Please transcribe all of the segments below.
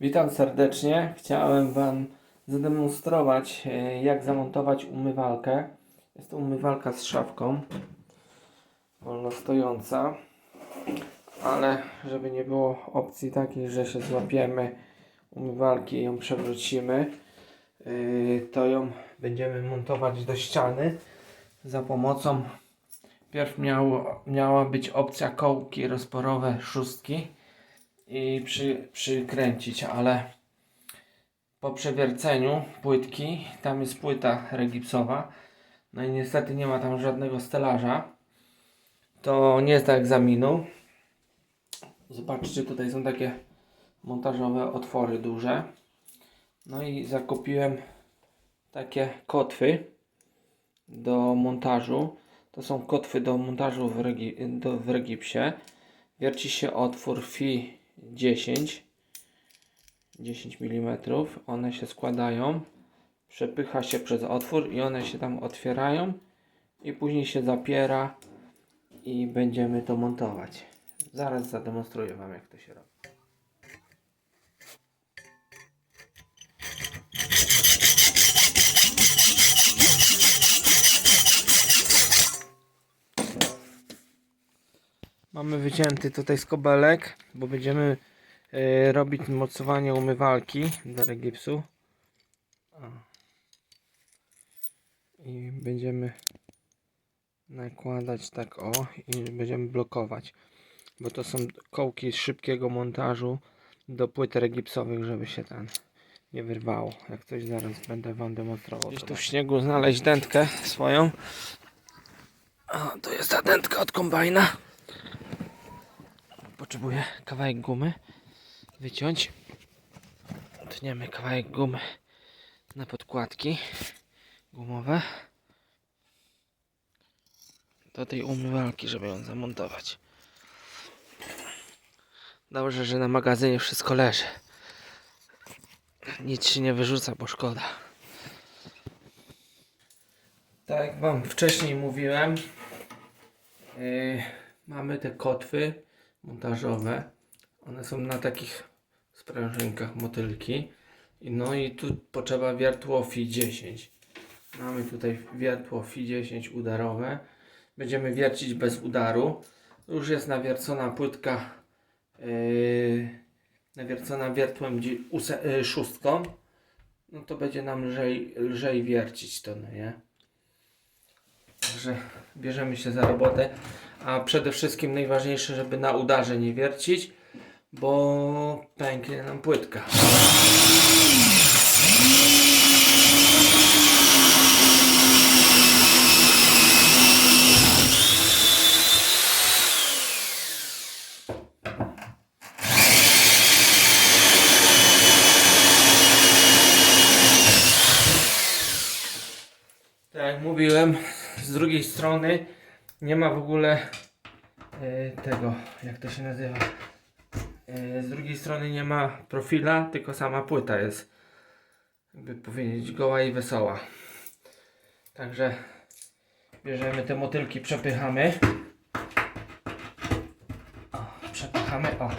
Witam serdecznie. Chciałem Wam zademonstrować, e, jak zamontować umywalkę. Jest to umywalka z szafką, wolno stojąca, ale żeby nie było opcji takiej, że się złapiemy umywalki i ją przewrócimy, e, to ją będziemy montować do ściany za pomocą. Pierw miało, miała być opcja kołki rozporowe szóstki i przy, przykręcić, ale po przewierceniu płytki, tam jest płyta regipsowa, no i niestety nie ma tam żadnego stelaża. To nie jest do egzaminu. Zobaczcie, tutaj są takie montażowe otwory duże. No i zakupiłem takie kotwy do montażu. To są kotwy do montażu w, regi, do, w regipsie. Wierci się otwór FI 10 10 mm. One się składają, przepycha się przez otwór i one się tam otwierają i później się zapiera i będziemy to montować. Zaraz zademonstruję Wam jak to się robi. Mamy wycięty tutaj skobelek, bo będziemy e, robić mocowanie umywalki do regipsu. I będziemy nakładać tak o i będziemy blokować. Bo to są kołki szybkiego montażu do płyt regipsowych, żeby się ten nie wyrwało. Jak coś zaraz będę Wam demonstrował. Gdzieś tu w śniegu znaleźć dętkę swoją. O, to jest ta dętka od kombajna potrzebuję kawałek gumy wyciąć. Tniemy kawałek gumy na podkładki gumowe do tej umywalki, żeby ją zamontować. Dobrze, że na magazynie wszystko leży. Nic się nie wyrzuca, bo szkoda. Tak jak Wam wcześniej mówiłem, yy, mamy te kotwy montażowe. One są na takich sprężynkach motylki. No i tu potrzeba wiertło FI 10. Mamy tutaj wiertło FI 10 udarowe. Będziemy wiercić bez udaru. Już jest nawiercona płytka yy, nawiercona wiertłem yy, szóstką. No to będzie nam lżej, lżej wiercić to, no nie? Także bierzemy się za robotę. A przede wszystkim najważniejsze, żeby na udarze nie wiercić, bo pęknie nam płytka. Tak jak mówiłem, z drugiej strony nie ma w ogóle e, tego, jak to się nazywa. E, z drugiej strony nie ma profila, tylko sama płyta jest, jakby powiedzieć, goła i wesoła. Także bierzemy te motylki, przepychamy. O, przepychamy, o.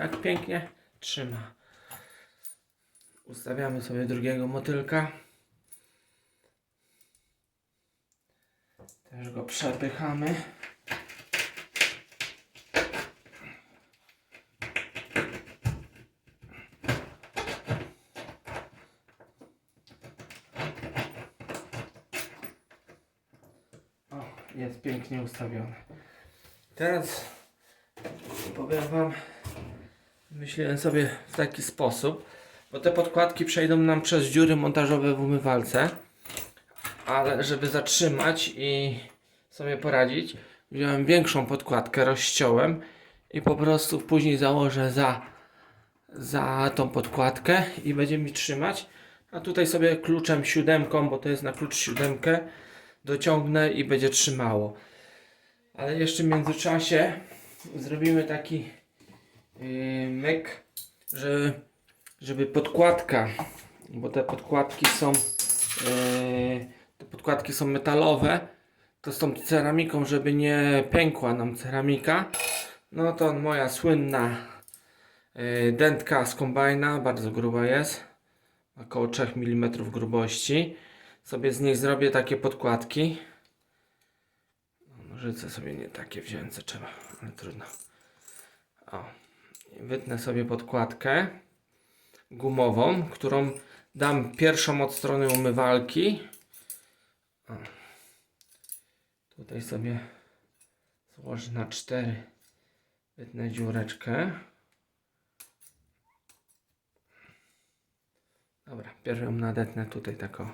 Jak pięknie trzyma. Ustawiamy sobie drugiego motylka. Też go przepychamy. O, jest pięknie ustawiony. Teraz powiem Wam, myślałem sobie w taki sposób, bo te podkładki przejdą nam przez dziury montażowe w umywalce ale żeby zatrzymać i sobie poradzić, wziąłem większą podkładkę, rozciąłem i po prostu później założę za, za tą podkładkę i będzie mi trzymać. A tutaj sobie kluczem siódemką, bo to jest na klucz siódemkę, dociągnę i będzie trzymało. Ale jeszcze w międzyczasie zrobimy taki yy, myk, że, żeby podkładka, bo te podkładki są yy, te podkładki są metalowe, to z tą ceramiką, żeby nie pękła nam ceramika, no to moja słynna Yy, Dętka z kombajna, bardzo gruba jest. Około 3 mm grubości. Sobie z niej zrobię takie podkładki. No, Nożyce sobie nie takie wziąłem, co trzeba, ale trudno. O. Wytnę sobie podkładkę gumową, którą dam pierwszą od strony umywalki. Tutaj sobie złożę na cztery. Wytnę dziureczkę. Dobra, pierwszą nadetnę tutaj taką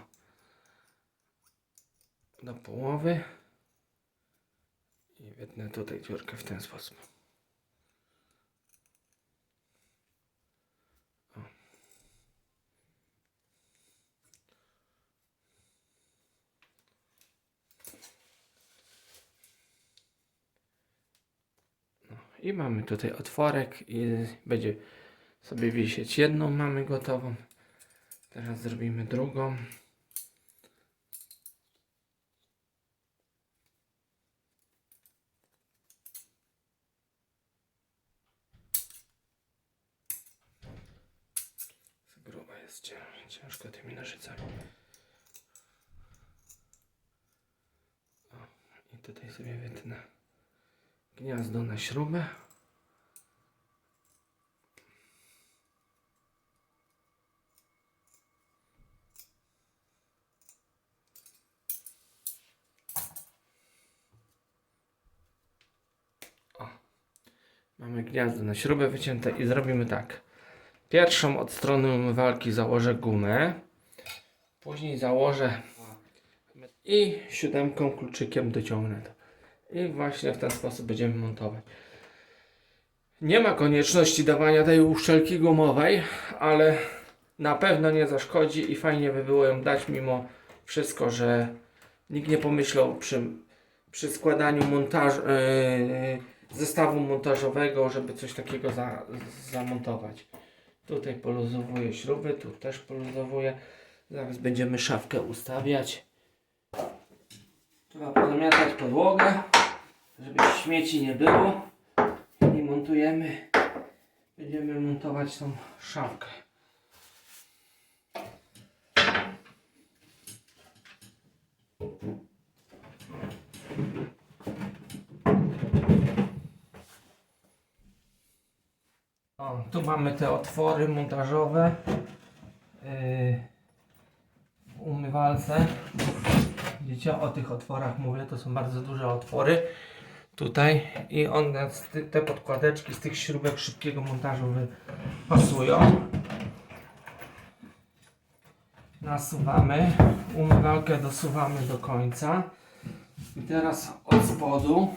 do połowy i wytnę tutaj dziurkę w ten sposób. I mamy tutaj otworek i będzie sobie wisieć jedną mamy gotową. Teraz zrobimy drugą. Gruba jest cię- ciężko tymi nożycami. O, I tutaj sobie wytnę gniazdo na śrubę. Mamy gniazdo na śrubę wycięte i zrobimy tak. Pierwszą od strony umywalki założę gumę. Później założę i siódemką kluczykiem dociągnę. I właśnie w ten sposób będziemy montować. Nie ma konieczności dawania tej uszczelki gumowej, ale na pewno nie zaszkodzi i fajnie by było ją dać mimo wszystko, że nikt nie pomyślał przy, przy składaniu montażu, yy, zestawu montażowego, żeby coś takiego za, zamontować. Tutaj poluzowuję śruby, tu też poluzowuję. Zaraz będziemy szafkę ustawiać. Trzeba pozamiatać podłogę, żeby śmieci nie było. I montujemy, będziemy montować tą szafkę. O, tu mamy te otwory montażowe yy, w umywalce. Widzicie, o tych otworach mówię, to są bardzo duże otwory tutaj i one, te podkładeczki z tych śrubek szybkiego montażu wy- pasują. Nasuwamy, umywalkę dosuwamy do końca i teraz od spodu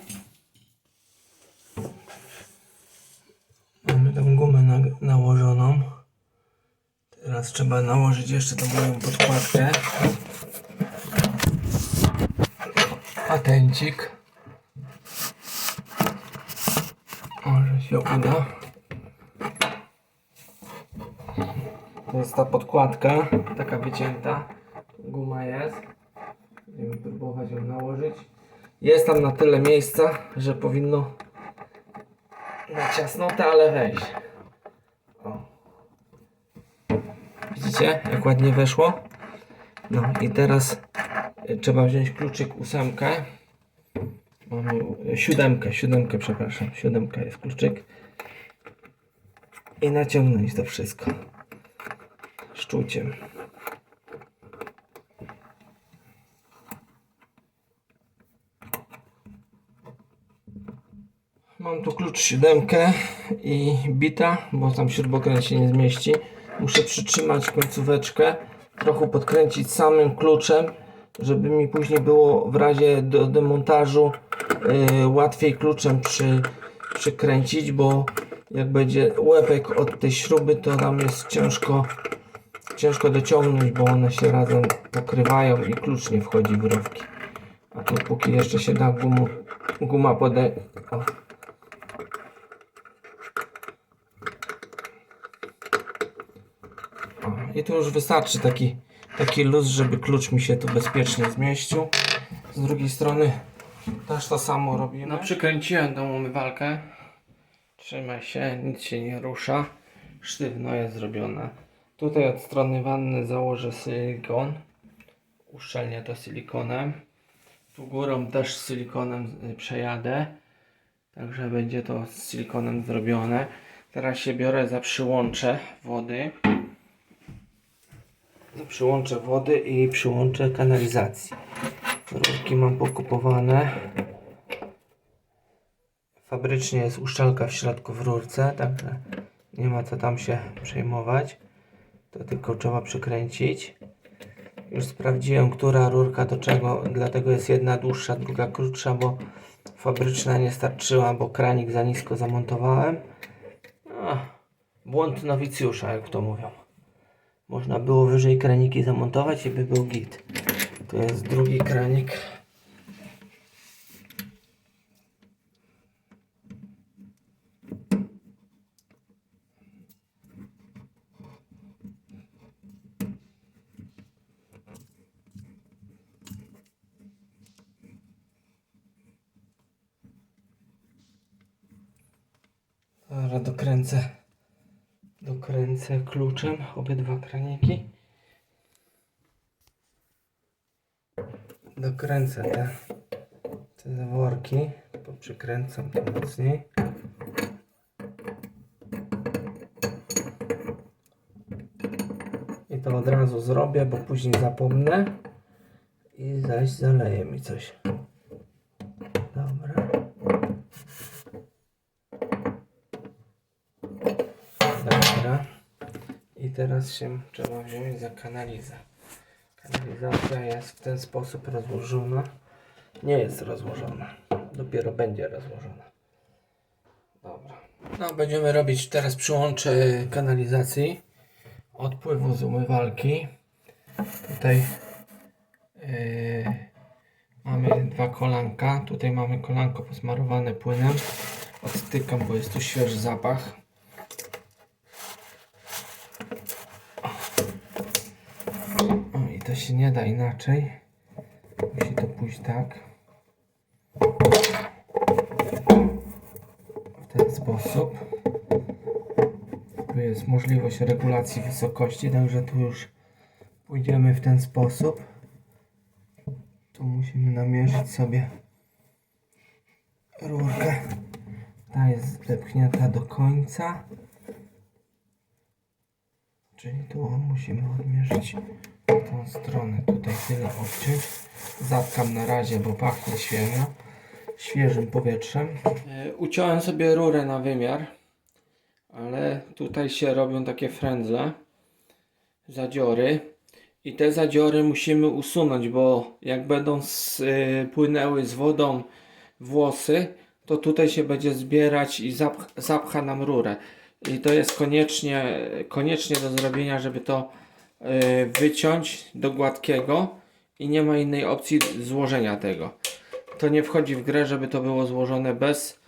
Mamy tą gumę na, nałożoną. Teraz trzeba nałożyć jeszcze tą moją podkładkę. Patencik. Może się uda. To jest ta podkładka, taka wycięta. Guma jest. Będziemy próbować ją nałożyć. Jest tam na tyle miejsca, że powinno na ciasnotę, ale wejść. O. Widzicie, jak ładnie weszło? No i teraz y, trzeba wziąć kluczyk ósemkę. Mamy y, siódemkę, siódemkę, przepraszam. Siódemka jest kluczyk. I naciągnąć to wszystko. Szczuciem. Mam tu klucz siódemkę i bita, bo tam śrubokręt się nie zmieści. Muszę przytrzymać końcóweczkę, trochę podkręcić samym kluczem, żeby mi później było w razie do demontażu łatwiej kluczem przy, przykręcić, bo jak będzie łepek od tej śruby, to tam jest ciężko, ciężko dociągnąć, bo one się razem pokrywają i klucz nie wchodzi w rowki. A tu póki jeszcze się da gumu, guma pode... O, I tu już wystarczy taki, taki luz, żeby klucz mi się tu bezpiecznie zmieścił. Z drugiej strony też to samo robimy. No przykręciłem tą umywalkę. Trzymaj się, nic się nie rusza. Sztywno jest zrobione. Tutaj od strony wanny założę silikon. Uszczelnię to silikonem. Tu górą też silikonem y, przejadę. Także będzie to z silikonem zrobione. Teraz się biorę za przyłącze wody. Za przyłącze wody i przyłącze kanalizacji. Rurki mam pokupowane. Fabrycznie jest uszczelka w środku w rurce, także nie ma co tam się przejmować. To tylko trzeba przykręcić. Już sprawdziłem, która rurka do czego, dlatego jest jedna dłuższa, druga krótsza, bo fabryczna nie starczyła, bo kranik za nisko zamontowałem. Ach, błąd nowicjusza, jak to mówią. Można było wyżej kraniki zamontować i by był git. To jest drugi kranik. Dobra, dokręcę. Dokręcę kluczem obydwa kraniki. Dokręcę te, te zaworki. Poprzykręcam to mocniej. I to od razu zrobię, bo później zapomnę. I zaś zaleje mi coś. Dobra. Dobra. I teraz się trzeba wziąć za kanalizę. Kanalizacja jest w ten sposób rozłożona. Nie jest rozłożona. Dopiero będzie rozłożona. Dobra. No, będziemy robić teraz przyłącze kanalizacji. Odpływu z umywalki. Tutaj yy, mamy dwa kolanka. Tutaj mamy kolanko posmarowane płynem. Odtykam, bo jest tu świeży zapach. O, i się nie da inaczej. Musi to pójść tak. W ten sposób. Tu jest możliwość regulacji wysokości, także tu już pójdziemy w ten sposób. Tu musimy namierzyć sobie rurkę. Ta jest zepchnięta do końca. Czyli tu musimy odmierzyć tą stronę. Tutaj tyle obciąć. Zatkam na razie, bo pachnie świeżo. Świeżym powietrzem. E, Uciąłem sobie rurę na wymiar. Ale tutaj się robią takie frędzle. Zadziory. I te zadziory musimy usunąć, bo jak będą s- y, płynęły z wodą włosy, to tutaj się będzie zbierać i zapch, zapcha nam rurę. I to jest koniecznie, koniecznie do zrobienia, żeby to wyciąć do gładkiego i nie ma innej opcji złożenia tego. To nie wchodzi w grę, żeby to było złożone bez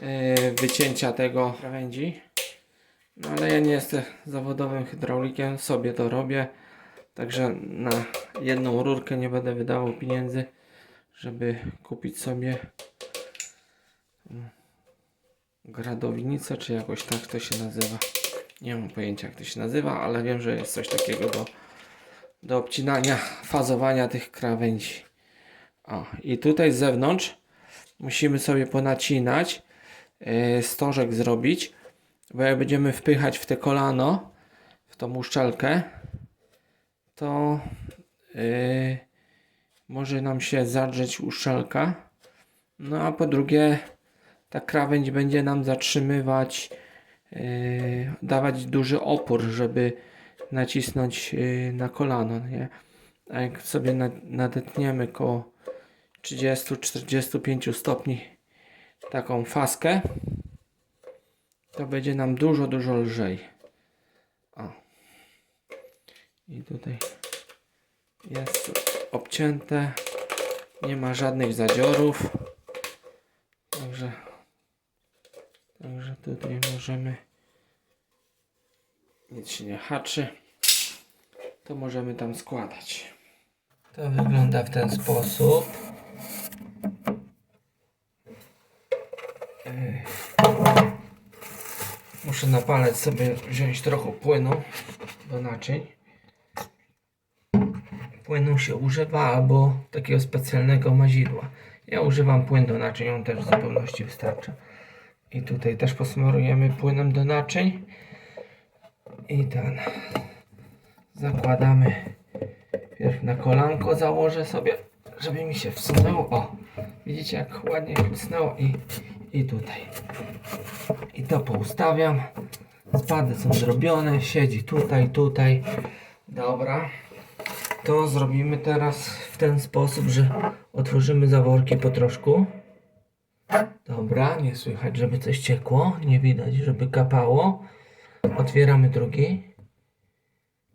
y, wycięcia tego krawędzi. No ale ja nie jestem zawodowym hydraulikiem, sobie to robię. Także na jedną rurkę nie będę wydawał pieniędzy, żeby kupić sobie mm, gradownicę, czy jakoś tak to się nazywa. Nie mam pojęcia jak to się nazywa, ale wiem, że jest coś takiego do, do obcinania, fazowania tych krawędzi. O, i tutaj z zewnątrz musimy sobie ponacinać, yy, stożek zrobić, bo jak będziemy wpychać w te kolano, w tą uszczelkę, to yy, może nam się zadrzeć uszczelka. No a po drugie, ta krawędź będzie nam zatrzymywać, dawać duży opór, żeby nacisnąć yy, na kolano. Nie? A jak sobie na, nadetniemy koło 30-45 stopni taką faskę, to będzie nam dużo, dużo lżej. O. I tutaj jest obcięte. Nie ma żadnych zadziorów. Także, także tutaj możemy nic się nie haczy. To możemy tam składać. To wygląda w ten sposób. Muszę na palec sobie wziąć trochę płynu do naczyń. Płynu się używa albo takiego specjalnego mazidła. Ja używam płyn do naczyń, on też w zupełności wystarcza. I tutaj też posmarujemy płynem do naczyń. I ten. Zakładamy. Pierw na kolanko założę sobie, żeby mi się wsunęło. O, widzicie jak ładnie wsunęło i, i tutaj. I to poustawiam. Spady są zrobione, siedzi tutaj, tutaj. Dobra. To zrobimy teraz w ten sposób, że otworzymy zaworki po troszku. Dobra, nie słychać, żeby coś ciekło. Nie widać, żeby kapało. Otwieramy drugi.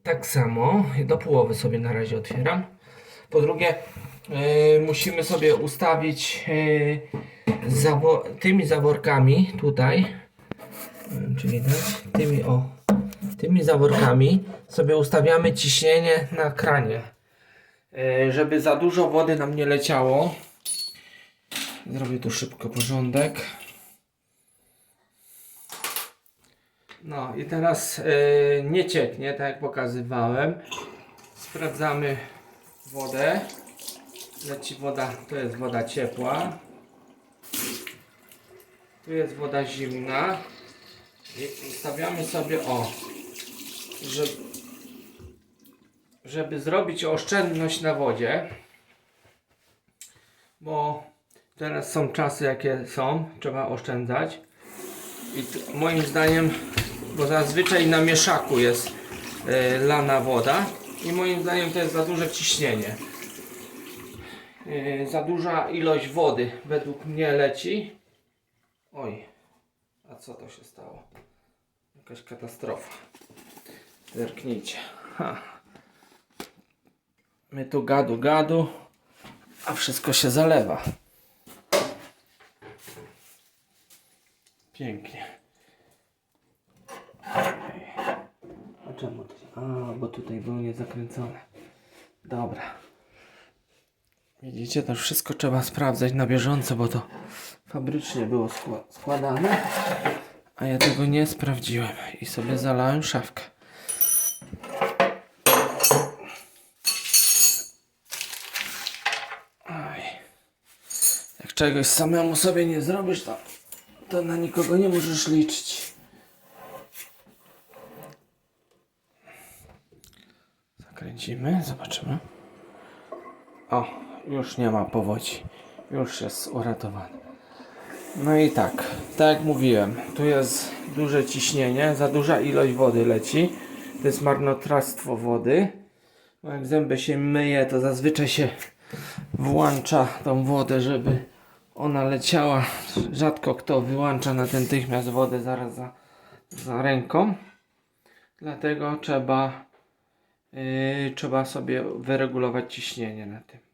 Tak samo. Do połowy sobie na razie otwieram. Po drugie, yy, musimy sobie ustawić yy, zawo tymi zaworkami tutaj. Wiem, czy widać. Tymi o. Tymi zaworkami sobie ustawiamy ciśnienie na kranie. Yy, żeby za dużo wody nam nie leciało. Zrobię tu szybko porządek. No i teraz yy, nie cieknie, tak jak pokazywałem. Sprawdzamy wodę. Leci woda, to jest woda ciepła. Tu jest woda zimna. I ustawiamy sobie o, żeby zrobić oszczędność na wodzie. Bo teraz są czasy jakie są, trzeba oszczędzać. I moim zdaniem, bo zazwyczaj na mieszaku jest e, lana woda i moim zdaniem to jest za duże ciśnienie. E, za duża ilość wody według mnie leci. Oj, a co to się stało? Jakaś katastrofa. Zerknijcie. Ha. My tu gadu gadu, a wszystko się zalewa. Pięknie. A czemu to się... A, bo tutaj było niezakręcone. Dobra. Widzicie, to wszystko trzeba sprawdzać na bieżąco, bo to fabrycznie było skła- składane. A ja tego nie sprawdziłem i sobie zalałem szafkę. Aj. Jak czegoś samemu sobie nie zrobisz, to, to na nikogo nie możesz liczyć. Zakręcimy, zobaczymy. O, już nie ma powodzi. Już jest uratowany. No i tak, tak jak mówiłem, tu jest duże ciśnienie, za duża ilość wody leci. To jest marnotrawstwo wody. Bo jak zęby się myje, to zazwyczaj się włącza tą wodę, żeby ona leciała. Rzadko kto wyłącza natychmiast wodę zaraz za, za ręką. Dlatego trzeba, yy, trzeba sobie wyregulować ciśnienie na tym.